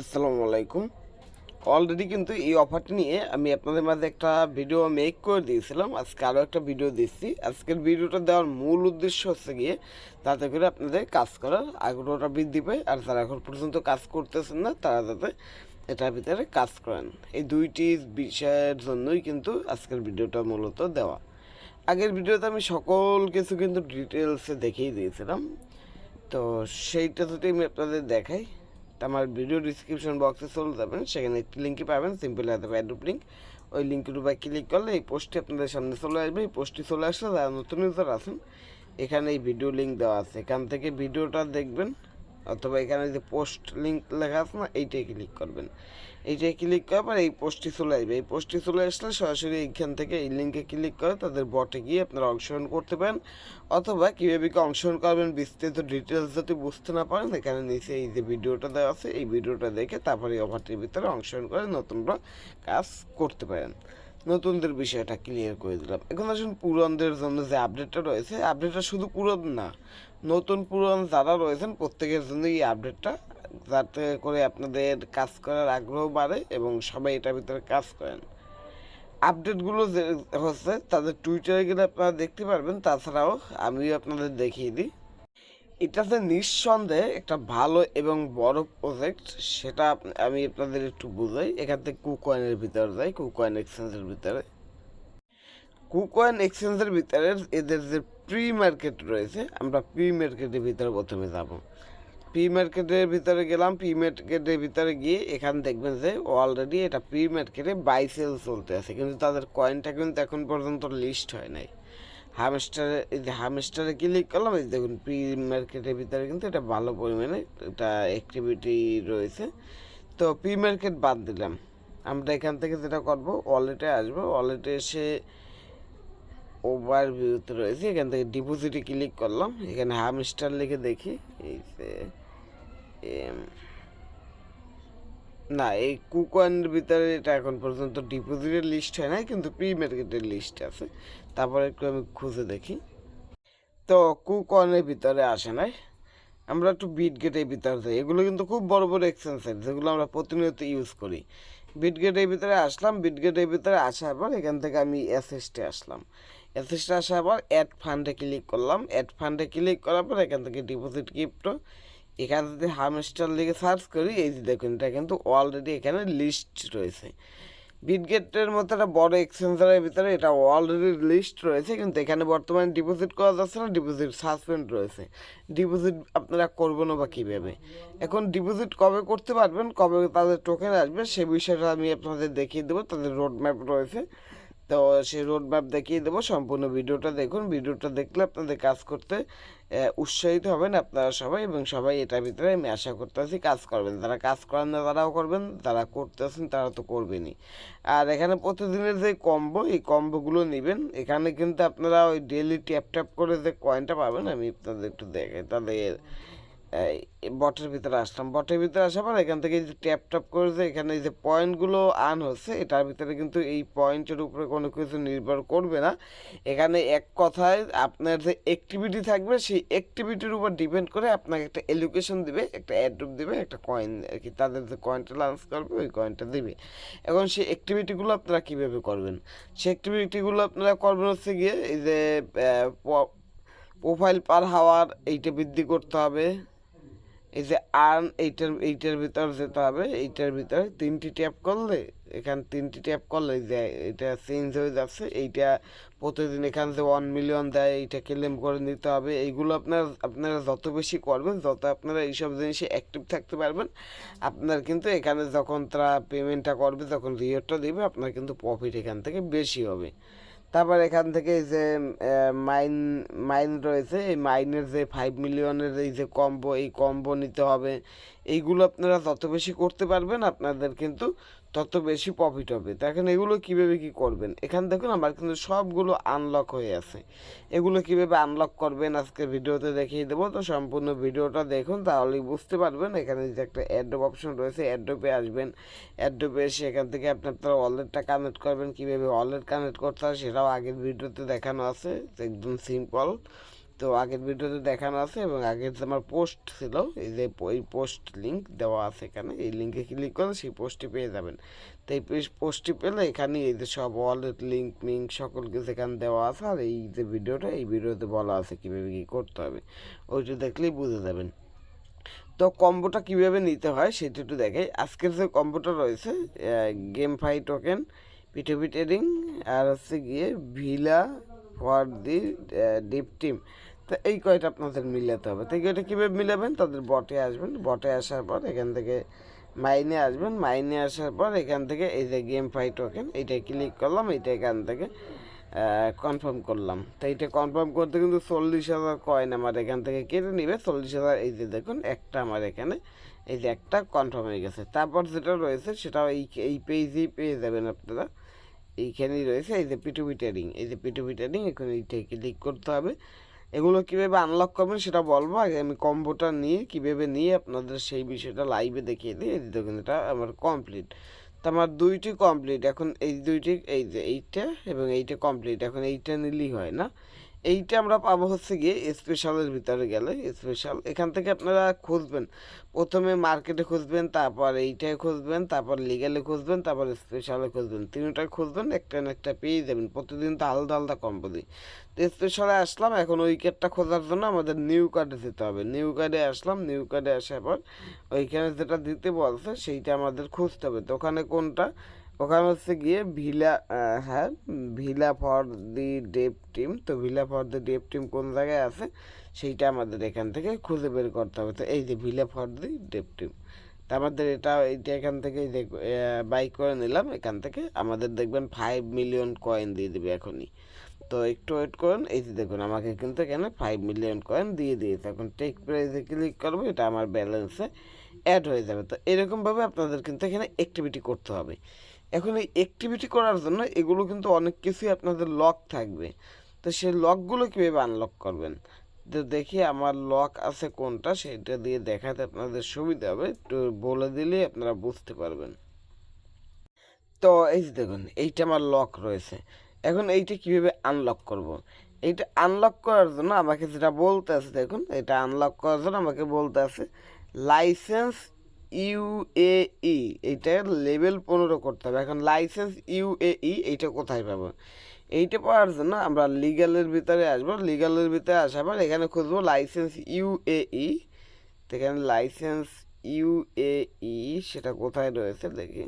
আসসালামু আলাইকুম। অলরেডি কিন্তু এই অফারটি নিয়ে আমি আপনাদের মাঝে একটা ভিডিও মেক করে দিয়েছিলাম। আজকে আরও একটা ভিডিও দিচ্ছি। আজকের ভিডিওটা দেওয়ার মূল উদ্দেশ্য হচ্ছে গিয়ে তাতে করে আপনাদের কাজ করার আগ্রহটা বৃদ্ধি পায়। আর যারা এখন পর্যন্ত কাজ করতেছেন না, তারা যাতে এটার ভিতরে কাজ করেন। এই দুইটি বিষয়ের জন্যই কিন্তু আজকের ভিডিওটা মূলত দেওয়া। আগের ভিডিওতে আমি সকল কিছু কিন্তু ডিটেলসে দেখিয়ে দিয়েছিলাম। তো সেইটা যদি আমি আপনাদের দেখাই। আমার ভিডিও ডিসক্রিপশন বক্সে চলে যাবেন, সেখানে একটি লিঙ্কে পাবেন সিম্পল হাতে অ্যাডুপ লিঙ্ক ওই লিঙ্কের উপরে ক্লিক করলে এই পোস্টটি আপনাদের সামনে চলে আসবে। এই পোস্টটি চলে আসলে যারা নতুন ইউজার আছেন, এখানে এই ভিডিও লিঙ্ক দেওয়া আছে। এখান থেকে ভিডিওটা দেখবেন অথবা এখানে যে পোস্ট লিঙ্ক লেখা আছে না, এইটাই ক্লিক করবেন। এইটাই ক্লিক করার পর এই পোস্টটি চলে আসবে। এই পোস্টটি চলে আসলে সরাসরি এইখান থেকে এই লিঙ্কে ক্লিক করে তাদের বটে গিয়ে আপনারা অংশগ্রহণ করতে পারেন। অথবা কীভাবে কি অংশগ্রহণ করবেন বিস্তারিত ডিটেলস যদি বুঝতে না পারেন, এখানে নিচে এই যে ভিডিওটা দেওয়া আছে, এই ভিডিওটা দেখে তারপরে এই অফারটির ভিতরে অংশগ্রহণ করে নতুনরা কাজ করতে পারেন। নতুনদের বিষয়টা ক্লিয়ার করে দিলাম। এখন আসুন পুরনদের জন্য যে আপডেটটা রয়েছে আপডেটটা শুধু পুরন না নতুন পুরন যারা রয়েছেন, প্রত্যেকের জন্য এই আপডেটটা যাতে করে আপনাদের কাজ করার আগ্রহ বাড়ে এবং সবাই এটার ভিতরে কাজ করেন। আপডেটগুলো যে হচ্ছে, তাদের টুইটারে গেলে আপনারা দেখতে পারবেন, তাছাড়াও আমিও আপনাদের দেখিয়ে দিই। এটা যে নিঃসন্দেহে একটা ভালো এবং বড় প্রজেক্ট সেটা আমি আপনাদের একটু বুঝাই। এখান থেকে কুকয়েনের ভিতরে যাই কুকয়েন এক্সচেঞ্জের ভিতরে। কুকয়েন এক্সচেঞ্জের ভিতরে এদের যে প্রি মার্কেট রয়েছে, আমরা প্রি মার্কেটের ভিতরে প্রথমে যাব। প্রি মার্কেটের ভিতরে গেলাম, প্রি মার্কেটের ভিতরে গিয়ে এখানে দেখবেন যে অলরেডি এটা প্রি মার্কেটে বাই সেল চলতে আছে, কিন্তু তাদের কয়েনটা কিন্তু এখন পর্যন্ত লিস্ট হয় নাই। হামস্টারে এই যে হামস্টারে ক্লিক করলাম, এই দেখুন, প্রি মার্কেটের ভিতরে কিন্তু এটা ভালো পরিমাণে এটা অ্যাক্টিভিটি রয়েছে। তো প্রি মার্কেট বাদ দিলাম। আমরা এখান থেকে যেটা করব ওয়ালেটে আসব ওয়ালেটে এসে ওভার ভিউতে রয়েছে, এখান থেকে ডিপোজিটে ক্লিক করলাম, এখানে হামস্টার লিখে দেখি, এই যে না, এই কুকয়েনের ভিতরে এটা এখন পর্যন্ত ডিপোজিটের লিস্ট হয় না কিন্তু প্রি মার্কেটের লিস্ট আছে, তারপরে একটু আমি খুঁজে দেখি। তো কুকয়েনের ভিতরে আসে নাই, আমরা একটু বিট গেটের ভিতরে যাই, এগুলো কিন্তু খুব বড় বড় এক্সচেঞ্জ যেগুলো আমরা প্রতিনিয়ত ইউজ করি। বিট গেটের ভিতরে আসলাম বিটগেটের ভিতরে আসার পর এখান থেকে আমি এসএসটে আসলাম। এসএসটে আসার পর অ্যাড ফান্ডে ক্লিক করলাম। অ্যাড ফান্ডে ক্লিক করার পর এখান থেকে ডিপোজিট গিফট এখান থেকে হামস্টার লিখে সার্চ করি। এই যে দেখুন, এটা কিন্তু অলরেডি এখানে লিস্ট রয়েছে। বিটগেটের মতো একটা বড় এক্সচেঞ্জারের ভিতরে এটা অলরেডি লিস্ট রয়েছে, কিন্তু এখানে বর্তমানে ডিপোজিট করা যাচ্ছে না ডিপোজিট সাসপেন্ড রয়েছে। ডিপোজিট আপনারা করবেন বা কীভাবে? এখন ডিপোজিট কবে করতে পারবেন, কবে তাদের টোকেন আসবে, সে বিষয়টা আমি আপনাদের দেখিয়ে দেবো, তাদের রোড ম্যাপ রয়েছে। তো সেই রোড ম্যাপ দেখিয়ে দেবো, সম্পূর্ণ ভিডিওটা দেখুন। ভিডিওটা দেখলে আপনাদের কাজ করতে উৎসাহিত হবেন আপনারা সবাই এবং সবাই এটার ভিতরে আমি আশা করতেছি কাজ করবেন। যারা কাজ করেন না, তারাও করবেন, যারা করতেছেন, তারা তো করবেনই। আর এখানে প্রতিদিনের যে কম্বো এই কম্বোগুলো নেবেন, এখানে কিন্তু আপনারা ওই ডেলি ট্যাপ ট্যাপ করে যে কয়েনটা পাবেন, আমি আপনাদের একটু দেখাই এই বটের ভিতরে আসলাম। বটের ভিতরে আসার পর এখান থেকে যে ট্যাপ ট্যাপ করে যে এখানে যে পয়েন্টগুলো আন হচ্ছে, এটার ভিতরে কিন্তু এই পয়েন্টের উপরে কোনো কিছু নির্ভর করবে না। এখানে এক কথায় আপনার যে অ্যাক্টিভিটি থাকবে, সেই অ্যাক্টিভিটির উপর ডিপেন্ড করে আপনাকে একটা এডুকেশন দিবে, একটা অ্যাড্রপ দিবে, একটা কয়েন আর কি। তাদের যে কয়েনটা লঞ্চ করবে, ওই কয়েনটা দিবে। এখন সেই অ্যাক্টিভিটিগুলো আপনারা কীভাবে করবেন? সেই অ্যাক্টিভিটিগুলো আপনারা করবেন হচ্ছে গিয়ে এই যে প্রোফাইল পার হাওয়ার এইটা বৃদ্ধি করতে হবে। এই যে আর্ন এইটার এইটার ভিতর যেতে হবে, এইটার ভিতরে তিনটি ট্যাপ করলে, এখান তিনটি ট্যাপ করলে যে এটা চেঞ্জ হয়ে যাচ্ছে, এইটা প্রতিদিন এখান যে ওয়ান মিলিয়ন দেয়, এইটা ক্লেম করে নিতে হবে, এইগুলো আপনার, আপনারা যত বেশি করবেন, যত আপনারা এইসব জিনিসে অ্যাক্টিভ থাকতে পারবেন, আপনার কিন্তু এখানে যখন তারা পেমেন্টটা করবে, যখন রিওয়ার্ডটা দেবে, আপনার কিন্তু প্রফিট এখান থেকে বেশি হবে। তারপর এখান থেকে যে মাইন মাইন রয়েছে, এই মাইনের যে ফাইভ মিলিয়নের এই যে কম্বো এই কম্বো নিতে হবে। এইগুলো আপনারা যত বেশি করতে পারবেন, আপনাদের কিন্তু তত বেশি প্রফিট হবে। দেখেন এগুলো কীভাবে কী করবেন? এখানে দেখুন আমার কিন্তু সবগুলো আনলক হয়ে আছে। এগুলো কীভাবে আনলক করবেন আজকে ভিডিওতে দেখিয়ে দেবো। তো সম্পূর্ণ ভিডিওটা দেখুন, তাহলেই বুঝতে পারবেন। এখানে যে একটা অ্যাড্রপ অপশন রয়েছে অ্যাড্রপে আসবেন। অ্যাড্রপে এসে এখান থেকে আপনি আপনার ওয়ালেটটা কানেক্ট করবেন। কীভাবে ওয়ালেট কানেক্ট করতে হয় সেটাও আগের ভিডিওতে দেখানো আছে। একদম সিম্পল তো আগের ভিডিওতে দেখানো আছে এবং আগের যে আমার পোস্ট ছিল, এই যে ওই পোস্ট লিঙ্ক দেওয়া আছে এখানে, এই লিঙ্কে ক্লিক করলে সেই পোস্টটি পেয়ে যাবেন। তো এই পোস্টটি পেলে এখানে এই যে সব ওয়ালেট লিঙ্ক মিঙ্ক সকল কিছু এখানে দেওয়া আছে, আর এই যে ভিডিওটা, এই ভিডিওতে বলা আছে কীভাবে কী করতে হবে, ওইটা দেখলেই বুঝে যাবেন। তো কম্বোটা কীভাবে নিতে হয় সেটা একটু দেখাই। আজকের যে কম্বোটা রয়েছে GameFi token PTV trading আর হচ্ছে গিয়ে villa for the deep team তো এই কয়টা আপনাদের মিলাতে হবে? তো এটা কীভাবে মিলাবেন? তাদের বটে আসবেন। বটে আসার পর এখান থেকে মাইনে আসবেন। মাইনে আসার পর এখান থেকে এই যে গেম ফাই টোকেন এইটা ক্লিক করলাম এইটা এখান থেকে কনফার্ম করলাম। তো এইটা কনফার্ম করতে কিন্তু চল্লিশ হাজার কয়েন আমার এখান থেকে কেটে নিবে। চল্লিশ হাজার এই যে দেখুন, একটা আমার এখানে, এই যে একটা কনফার্ম হয়ে গেছে। তারপর যেটা রয়েছে, সেটাও এই এই পেজেই পেয়ে যাবেন আপনারা। এইখানেই রয়েছে, এই যে পিটুপি ট্রেডিং এই যে পিটুপি ট্রেডিং এখন এইটাই ক্লিক করতে হবে। এগুলো কীভাবে আনলক করবেন সেটা বলব। আগে আমি কম্বোটা নিয়ে, কীভাবে নিয়ে আপনাদের সেই বিষয়টা লাইভে দেখিয়ে দিই এই দেখুন এটা আমার কমপ্লিট তো আমার দুইটি কমপ্লিট এখন এই দুইটি, এই যে এইটা এবং এইটা কমপ্লিট এখন এইটা নিলেই হয় না। এইটা আমরা পাবো হচ্ছে গিয়ে স্পেশালের ভিতরে গেলে স্পেশাল এখান থেকে আপনারা খুঁজবেন। প্রথমে মার্কেটে খুঁজবেন, তারপর এইটায় খুঁজবেন, তারপর লিগালে খুঁজবেন, তারপর স্পেশালে খুঁজবেন। তিনটায় খুঁজবেন, একটা না একটা পেয়ে যাবেন। প্রতিদিন তো আলাদা আলাদা কোম্পানি তো স্পেশালে আসলাম, এখন উইকেটটা খোঁজার জন্য আমাদের নিউ কার্ডে দিতে হবে। নিউ কার্ডে আসলাম নিউ কার্ডে আসার পর ওইখানে যেটা দিতে বলছে, সেইটা আমাদের খুঁজতে হবে। তো ওখানে কোনটা? ওখানে হচ্ছে গিয়ে ভিলা হ্যাঁ villa for the deep team. তো villa for the deep team কোন জায়গায় আছে? সেইটা আমাদের এখান থেকে খুঁজে বের করতে হবে। তো এই যে villa for the deep team, তা আমাদের এটা এইটা এখান থেকে বাই করে নিলাম। এখান থেকে আমাদের দেখবেন ফাইভ মিলিয়ন কয়েন দিয়ে দেবে এখনই। তো একটু ওয়েট করুন। এই যে দেখুন, আমাকে কিন্তু এখানে ফাইভ মিলিয়ন কয়েন দিয়ে দিয়েছে। এখন টেক প্রাইজে ক্লিক করব, এটা আমার ব্যালেন্সে অ্যাড হয়ে যাবে। তো এরকমভাবে আপনাদের কিন্তু এখানে অ্যাক্টিভিটি করতে হবে। এখন এই অ্যাক্টিভিটি করার জন্য এগুলো কিন্তু অনেক কিছুই আপনাদের লক থাকবে। তো সেই লকগুলো কীভাবে আনলক করবেন? তো দেখি আমার লক আছে কোনটা, সেটা দিয়ে দেখাতে আপনাদের সুবিধা হবে। একটু বলে দিলেই আপনারা বুঝতে পারবেন। তো এই যে দেখুন, এইটা আমার লক রয়েছে। এখন এইটা কীভাবে আনলক করব। এইটা আনলক করার জন্য আমাকে যেটা বলতে আছে, দেখুন, এটা আনলক করার জন্য আমাকে বলতে আছে লাইসেন্স ইউএই এইটা লেভেল পনেরো করতে হবে। এখন লাইসেন্স ইউএই এইটা কোথায় পাবো? এইটা পাওয়ার জন্য আমরা লিগালের ভিতরে আসব। লিগালের ভিতরে আসার পর এখানে খুঁজবো লাইসেন্স ইউএই এখানে লাইসেন্স ইউএই সেটা কোথায় রয়েছে? দেখি।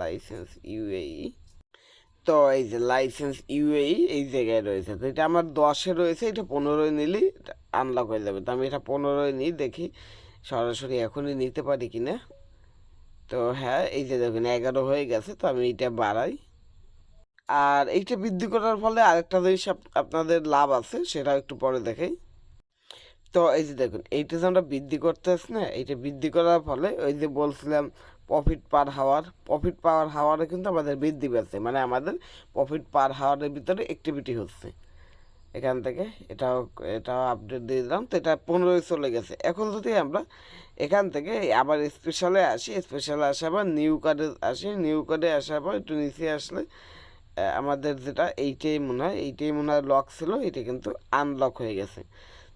লাইসেন্স ইউএই তো এই যে লাইসেন্স ইউএই এই জায়গায় রয়েছে। তো এটা আমার দশে রয়েছে, এটা পনেরোই নিলেই আনলক হয়ে যাবে। তো আমি এটা পনেরোই নিই, দেখি। সরাসরি এখনই নিতে পারি কি না তো হ্যাঁ এই যে দেখুন, এগারো হয়ে গেছে, তো আমি এইটা বাড়াই। আর এইটা বৃদ্ধি করার ফলে আরেকটা জিনিস আপনাদের লাভ আছে সেটা একটু পরে দেখাই। তো এই যে দেখুন, এইটা যে আমরা বৃদ্ধি করতে আসছি না, এইটা বৃদ্ধি করার ফলে ওই যে বলছিলাম প্রফিট পার হাওয়ার প্রফিট পাওয়ার হাওয়ারে কিন্তু আমাদের বৃদ্ধি পেয়েছে মানে আমাদের প্রফিট পার হাওয়ারের ভিতরে অ্যাক্টিভিটি হচ্ছে। এখান থেকে এটাও এটাও আপডেট দিয়ে দিলাম। তো এটা পনেরোই চলে গেছে। এখন যদি আমরা এখান থেকে আবার স্পেশালে আসি স্পেশালে আসার পর নিউ কার্ডে আসি নিউ কার্ডে আসার পর একটু নিচে আসলে আমাদের যেটা এইটাই মনে হয় এইটাই মনে হয় লক ছিল, এটা কিন্তু আনলক হয়ে গেছে।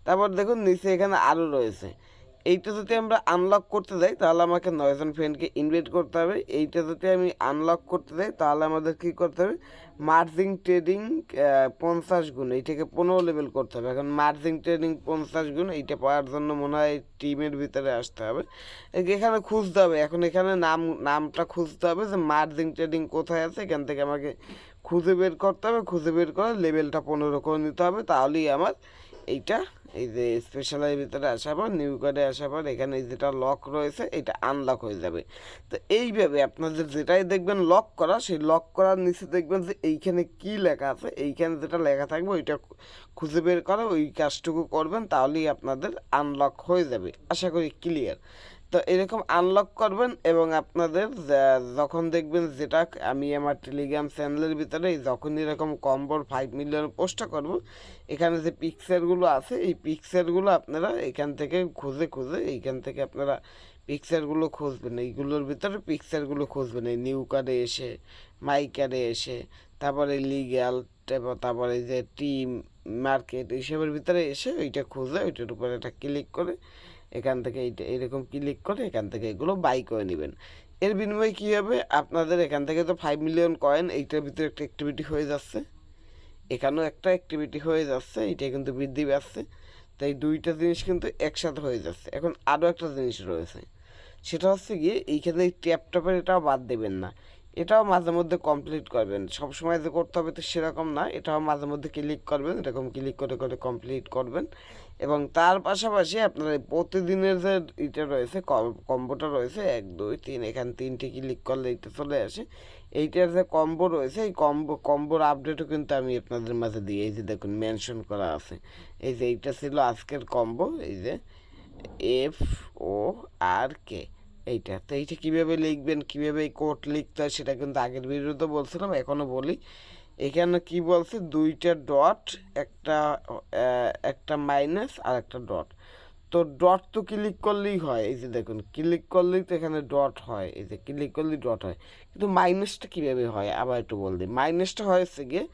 তারপর দেখুন নিচে এখানে আরও রয়েছে। এইটা যদি আমরা আনলক করতে যাই, তাহলে আমাকে নয়জন ফ্রেন্ডকে ইনভাইট করতে হবে। এইটা যদি আমি আনলক করতে যাই, তাহলে আমাদের কী করতে হবে? মার্জিং ট্রেডিং পঞ্চাশ গুণ, এইটাকে পনেরো লেভেল করতে হবে। এখন মার্জিং ট্রেডিং পঞ্চাশ গুণ, এইটা পাওয়ার জন্য মনে হয় টিমের ভিতরে আসতে হবে। এখানে খুঁজতে হবে, এখন এখানে নাম, নামটা খুঁজতে হবে যে মার্জিং ট্রেডিং কোথায় আছে, এখান থেকে আমাকে খুঁজে বের করতে হবে। খুঁজে বের করে লেভেলটা পনেরো করে নিতে হবে, তাহলেই আমার এইটা এই যে স্পেশালের ভিতরে আসার পর নিউ কার্ডে আসার পর, এখানে যেটা লক রয়েছে, এটা আনলক হয়ে যাবে। তো এইভাবে আপনাদের যেটাই দেখবেন লক করা, সেই লক করার নিচে দেখবেন যে এইখানে কি লেখা আছে, এইখানে যেটা লেখা থাকবে, ওইটা খুঁজে বের করে, ওই কাজটুকু করবেন, তাহলেই আপনাদের আনলক হয়ে যাবে। আশা করি ক্লিয়ার তো এরকম আনলক করবেন এবং আপনাদের যখন দেখবেন যেটা আমি আমার টেলিগ্রাম চ্যানেলের ভিতরে যখন এরকম কম্বর ফাইভ মিলিয়ন পোস্টটা করব, এখানে যে পিকচারগুলো আছে, এই পিকচারগুলো আপনারা এখান থেকে খুঁজে খুঁজে এইখান থেকে আপনারা পিকচারগুলো খুঁজবেন। এইগুলোর ভিতরে পিকচারগুলো খুঁজবেন। এই নিউ কার্ডে এসে মাই কার্ডে এসে, তারপরে লিগ্যাল তারপরে যে টিম মার্কেট এইসবের ভিতরে এসে ওইটা খুঁজে, ওইটার উপরে একটা ক্লিক করে এখান থেকে এইটা এরকম ক্লিক করে এখান থেকে এগুলো বাই করে নেবেন। এর বিনিময়ে কী হবে? আপনাদের এখান থেকে তো ফাইভ মিলিয়ন কয়েন এইটার ভিতরে একটা অ্যাক্টিভিটি হয়ে যাচ্ছে। এখানেও একটা অ্যাক্টিভিটি হয়ে যাচ্ছে, এইটা কিন্তু বৃদ্ধি পাচ্ছে। তাই দুইটা জিনিস কিন্তু একসাথে হয়ে যাচ্ছে। এখন আরও একটা জিনিস রয়েছে। সেটা হচ্ছে গিয়ে এইখানে এই ট্যাপ ট্যাপের এটাও বাদ দেবেন না। এটাও মাঝে মধ্যে কমপ্লিট করবেন। সব সময় যে করতে হবে তো সেরকম না, এটাও মাঝে মধ্যে ক্লিক করবেন, এরকম ক্লিক করে করে কমপ্লিট করবেন। এবং তার পাশাপাশি আপনার প্রতিদিনের যে এটা রয়েছে কম্বোটা রয়েছে, এক, দুই, তিন, এখানে তিনটে ক্লিক করলে এইটা চলে আসে। এইটার যে কম্বো রয়েছে, এই কম্বো, কম্বোর আপডেটও কিন্তু আমি আপনাদের মাঝে দিই এই যে দেখুন মেনশন করা আছে। এই যে এইটা ছিল আজকের কম্বো, এই যে এফ ও আর কে এইটা, তো এইটা কীভাবে লিখবেন, কীভাবে এই কোড লিখতে হয় সেটা কিন্তু আগের ভিডিওতে বলছিলাম এখনও বলি। এখানে কি বলছে? দুইটা ডট একটা একটা মাইনাস আর একটা ডট তো ডট তো ক্লিক করলেই হয়। এই যে দেখুন ক্লিক করলেই তো এখানে ডট হয়। এই যে ক্লিক করলেই ডট হয়। কিন্তু মাইনাসটা কীভাবে হয়? আবার একটু বল দিই। মাইনাসটা হয়েছে গিয়ে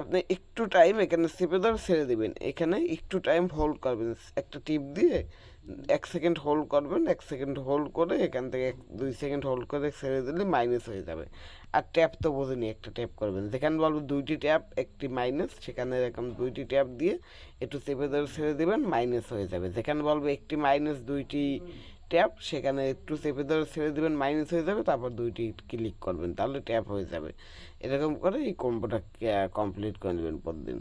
আপনি একটু টাইম এখানে চেপে ধরে ছেড়ে দেবেন। এখানে একটু টাইম হোল্ড করবেন। একটা টিপ দিয়ে এক সেকেন্ড হোল্ড করবেন, এক সেকেন্ড হোল্ড করে এখান থেকে এক দুই সেকেন্ড হোল্ড করে ছেড়ে দিলে মাইনাস হয়ে যাবে। আর ট্যাপ তো বোঝেনি, একটা ট্যাপ করবেন। যেখানে বলব দুইটি ট্যাপ একটি মাইনাস সেখানে এরকম দুইটি ট্যাপ দিয়ে একটু চেপে ধরে ছেড়ে দেবেন মাইনাস হয়ে যাবে। যেখানে বলব একটি মাইনাস দুইটি ট্যাপ সেখানে একটু চেপে ধরে ছেড়ে দেবেন মাইনাস হয়ে যাবে, তারপর দুইটি ক্লিক করবেন, তাহলে ট্যাপ হয়ে যাবে। এরকম করে এই কম্বোটা কমপ্লিট করে নেবেন প্রতিদিন।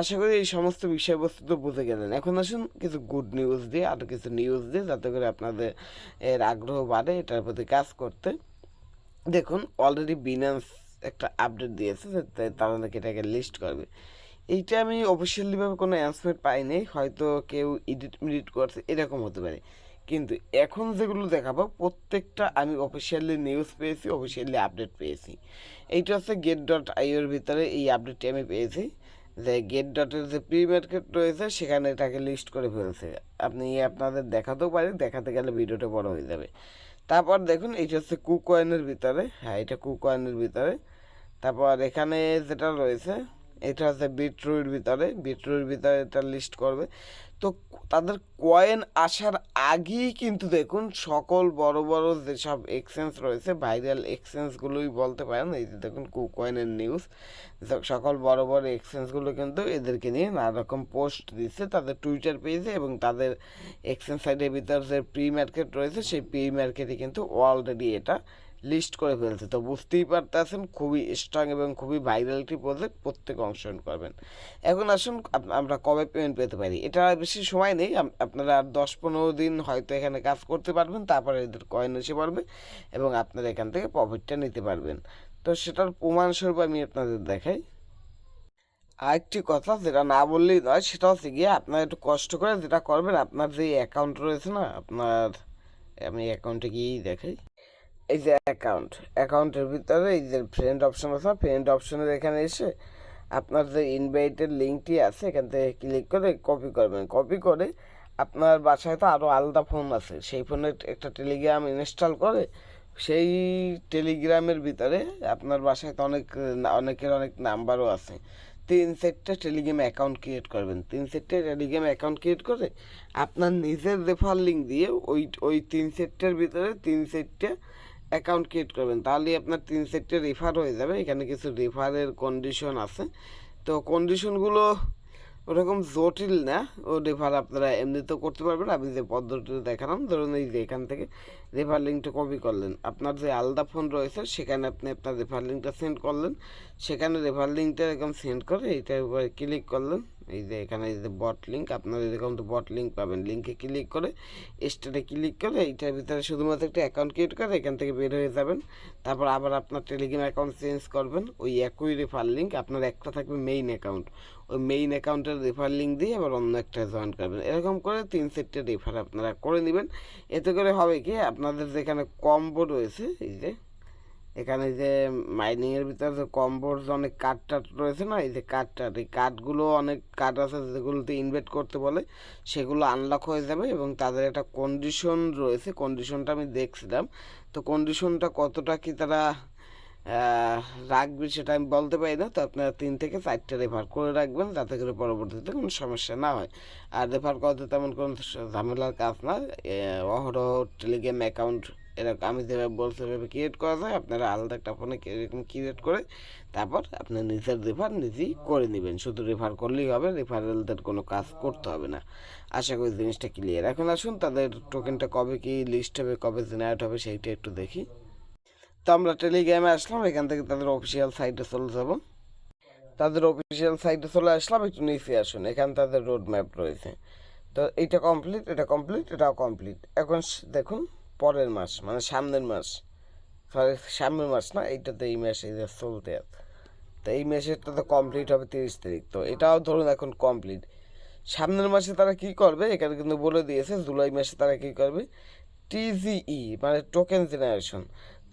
আশা করি এই সমস্ত বিষয়বস্তু তো বুঝে গেলেন। এখন আসুন কিছু গুড নিউজ দিয়ে আরও কিছু নিউজ দিয়ে যাতে করে আপনাদের এর আগ্রহ বাড়ে এটার প্রতি কাজ করতে। দেখুন অলরেডি বিনান্স একটা আপডেট দিয়েছে তারা নাকি এটাকে লিস্ট করবে। এইটা আমি অফিসিয়ালিভাবে কোনো অ্যান্সার পাইনি, হয়তো কেউ এডিট মিডিট করছে, এরকম হতে পারে। কিন্তু এখন যেগুলো দেখাবো, প্রত্যেকটা আমি অফিসিয়ালি নিউজ পেয়েছি অফিসিয়ালি আপডেট পেয়েছি। এইটা হচ্ছে গেট ডট আইওর ভিতরে এই আপডেটটি আমি পেয়েছি। যে গেট ডটের যে প্রি মার্কেট রয়েছে, সেখানে এটাকে লিস্ট করে ফেলছে। আপনি আপনাদের দেখাতেও পারেন দেখাতে গেলে ভিডিওটা বড় হয়ে যাবে। তারপর দেখুন এটা হচ্ছে কুকয়েনের ভিতরে। হ্যাঁ এটা কুকয়েনের ভিতরে। তারপর এখানে যেটা রয়েছে, এটা হচ্ছে বিটরুর ভিতরে। বিটরুর ভিতরে এটা লিস্ট করবে। তো তাদের কয়েন আসার আগেই কিন্তু দেখুন সকল বড় বড় যেসব এক্সচেঞ্জ রয়েছে ভাইরাল এক্সচেঞ্জগুলোই বলতে পারেন। এই যে দেখুন কুকয়েনের নিউজ সকল বড় বড় এক্সচেঞ্জগুলো কিন্তু এদেরকে নিয়ে নানা রকম পোস্ট দিচ্ছে তাদের টুইটার পেজে এবং তাদের এক্সচেঞ্জ সাইটের ভিতর যে প্রি মার্কেট রয়েছে, সেই প্রি মার্কেটে কিন্তু অলরেডি এটা লিস্ট করে ফেলছে। তো বুঝতেই পারতেছেন, খুবই স্ট্রং এবং খুবই ভাইরালিটি প্রজেক্ট প্রত্যেক অংশগ্রহণ করবেন। এখন আসুন আমরা কবে পেমেন্ট পেতে পারি? এটা বেশি সময় নেই আপনারা আর দশ পনেরো দিন হয়তো এখানে কাজ করতে পারবেন, তারপরে এদের কয়েন এসে পারবে এবং আপনারা এখান থেকে প্রফিটটা নিতে পারবেন। তো সেটার প্রমাণস্বরূপ আমি আপনাদের দেখাই। আরেকটি কথা, যেটা না বললেই নয়, সেটা হচ্ছে গিয়ে আপনারা একটু কষ্ট করে যেটা করবেন, আপনার যে অ্যাকাউন্ট রয়েছে না, আপনার, আমি অ্যাকাউন্টে গিয়েই দেখাই। এই যে অ্যাকাউন্ট অ্যাকাউন্টের ভিতরে এই যে ফ্রেন্ড অপশন আছে ফ্রেন্ড অপশনের এখানে এসে আপনার যে ইনভাইটের লিঙ্কটি আছে, এখান থেকে ক্লিক করে কপি করবেন। কপি করে আপনার বাসায় তো আরও আলাদা ফোন আছে। সেই ফোনে একটা টেলিগ্রাম ইনস্টল করে, সেই টেলিগ্রামের ভিতরে আপনার বাসায় তো অনেক, অনেকের অনেক নাম্বারও আছে। তিন সেটটা টেলিগ্রাম অ্যাকাউন্ট ক্রিয়েট করবেন। তিন সেটটা টেলিগ্রাম অ্যাকাউন্ট ক্রিয়েট করে আপনার নিজের রেফার লিঙ্ক দিয়ে ওই ওই তিন সেটটার ভিতরে তিন সেটটা অ্যাকাউন্ট ক্রিয়েট করবেন তাহলে আপনার তিন সেটটা রেফার হয়ে যাবে, এখানে কিছু রেফারের কন্ডিশন আছে। তো কন্ডিশনগুলো ওরকম জটিল না, ও রেফার আপনারা এমনিতেও করতে পারবেন, আমি যে পদ্ধতিতে দেখালাম, ধরুন এই যে এখান থেকে রেফার লিঙ্কটা কপি করলেন। আপনার যে আলাদা ফোন রয়েছে, সেখানে আপনি আপনার রেফার লিঙ্কটা সেন্ড করলেন। সেখানে রেফার লিঙ্কটা এরকম সেন্ড করে এইটার উপরে ক্লিক করলেন। এই যে এখানে যে বট লিঙ্ক আপনার এরকম তো বট লিঙ্ক পাবেন। লিঙ্কে ক্লিক করে স্টারে ক্লিক করে এইটার ভিতরে শুধুমাত্র একটা অ্যাকাউন্ট ক্রিয়েট করে এখান থেকে বের হয়ে যাবেন। তারপর আবার আপনার টেলিগ্রাম অ্যাকাউন্ট চেঞ্জ করবেন। ওই একই রেফার লিঙ্ক আপনার একটা থাকবে মেইন অ্যাকাউন্ট ওই মেইন অ্যাকাউন্টের রেফার লিঙ্ক দিয়ে আবার অন্য একটা জয়েন করবেন। এরকম করে তিন সেটটা রেফার আপনারা করে নেবেন। এতে করে হবে কি? আপনাদের যেখানে কম্বো রয়েছে, এই যে, এখানে যে মাইনিংয়ের ভিতরে যে কম্বোর যে অনেক কাঠ টাট রয়েছে না, এই যে কাঠ টাট এই কাঠগুলো অনেক কাঠ আছে যেগুলোতে ইনভেট করতে বলে, সেগুলো আনলক হয়ে যাবে এবং তাদের একটা কন্ডিশন রয়েছে। কন্ডিশনটা আমি দেখছিলাম। তো কন্ডিশনটা কতটা কি তারা রাখবে সেটা আমি বলতে পারি না, তো আপনারা তিন থেকে চারটে রেফার করে রাখবেন, যাতে করে পরবর্তীতে কোনো সমস্যা না হয়। আর রেফার করতে তেমন কোনো ঝামেলার কাজ না অহরহ টেলিগ্রাম অ্যাকাউন্ট এরকম আমি যেভাবে বলছি সেভাবে ক্রিয়েট করা যায়, আপনারা আলাদা একটা ফোনে এরকম ক্রিয়েট করে, তারপর আপনি নিজের রেফার নিজেই করে নেবেন। শুধু রেফার করলেই হবে রেফারেলদের কোনো কাজ করতে হবে না। আশা করি জিনিসটা ক্লিয়ার এখন আসুন, তাদের টোকেনটা কবে কি লিস্ট হবে, কবে জেনারেট হবে, সেইটা একটু দেখি। তো আমরা টেলিগ্রামে আসলাম, এখান থেকে তাদের অফিসিয়াল সাইটে চলে যাব। তাদের অফিসিয়াল সাইটে চলে আসলাম, একটু নিচে আসুন, এখানে তাদের রোড ম্যাপ রয়েছে। তো এইটা কমপ্লিট এটা কমপ্লিট এটাও কমপ্লিট এখন দেখুন, পরের মাস মানে সামনের মাস। সরি সামনের মাস না, এইটাতে এই মাসে এই যে চলতে আছে। তো এই মাসেরটা তো কমপ্লিট হবে তিরিশ তারিখ, তো এটাও ধরুন এখন কমপ্লিট সামনের মাসে তারা কি করবে, এখানে কিন্তু বলে দিয়েছে, জুলাই মাসে তারা কি করবে? টিজিই মানে টোকেন জেনারেশন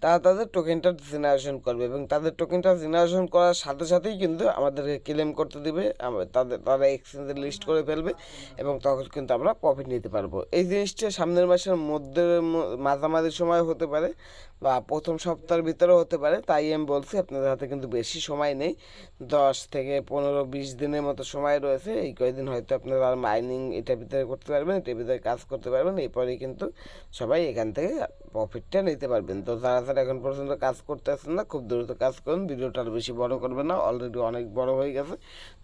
তারা তাদের টোকেনটা জেনারেশন করবে এবং তাদের টোকেনটা জেনারেশন করার সাথে সাথেই কিন্তু আমাদেরকে ক্লেম করতে দেবে তাদের, তারা এক্সচেঞ্জে লিস্ট করে ফেলবে এবং তখন কিন্তু আমরা প্রফিট নিতে পারব। এই জিনিসটা সামনের মাসের মধ্যে মাঝামাঝি সময় হতে পারে বা প্রথম সপ্তাহের ভিতরেও হতে পারে, তাই আমি বলছি আপনাদের হাতে কিন্তু বেশি সময় নেই। দশ থেকে পনেরো, বিশ দিনের মতো সময় রয়েছে, এই কয়েকদিন হয়তো আপনারা আর মাইনিং এটার ভিতরে করতে পারবেন, এটার ভিতরে কাজ করতে পারবেন, এরপরেই কিন্তু সবাই এখান থেকে প্রফিটটা নিতে পারবেন। তো যারা যারা এখন পর্যন্ত কাজ করতে আসছেন না, খুব দ্রুত কাজ করুন, ভিডিওটা আর বেশি বড় করবেন না অলরেডি অনেক বড় হয়ে গেছে।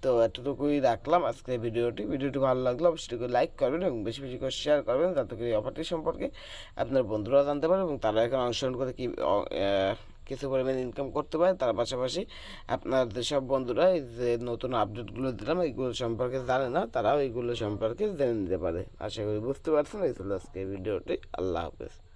তো এতটুকুই রাখলাম আজকে ভিডিওটি ভিডিওটি ভালো লাগলে অবশ্যই লাইক করবেন এবং বেশি বেশি করে শেয়ার করবেন যাতে করে এই অফারটি সম্পর্কে আপনার বন্ধুরা জানতে পারে এবং তারা এখন অংশগ্রহণ করে কি কিছু পরিমাণ ইনকাম করতে পারে। তার পাশাপাশি আপনার যেসব বন্ধুরা যে নতুন আপডেটগুলো দিলাম এইগুলো সম্পর্কে জানে না, তারাও এইগুলো সম্পর্কে জেনে নিতে পারে। আশা করি বুঝতে পারছেন, এই ছিল আজকে ভিডিওটি, আল্লাহ হাফেজ।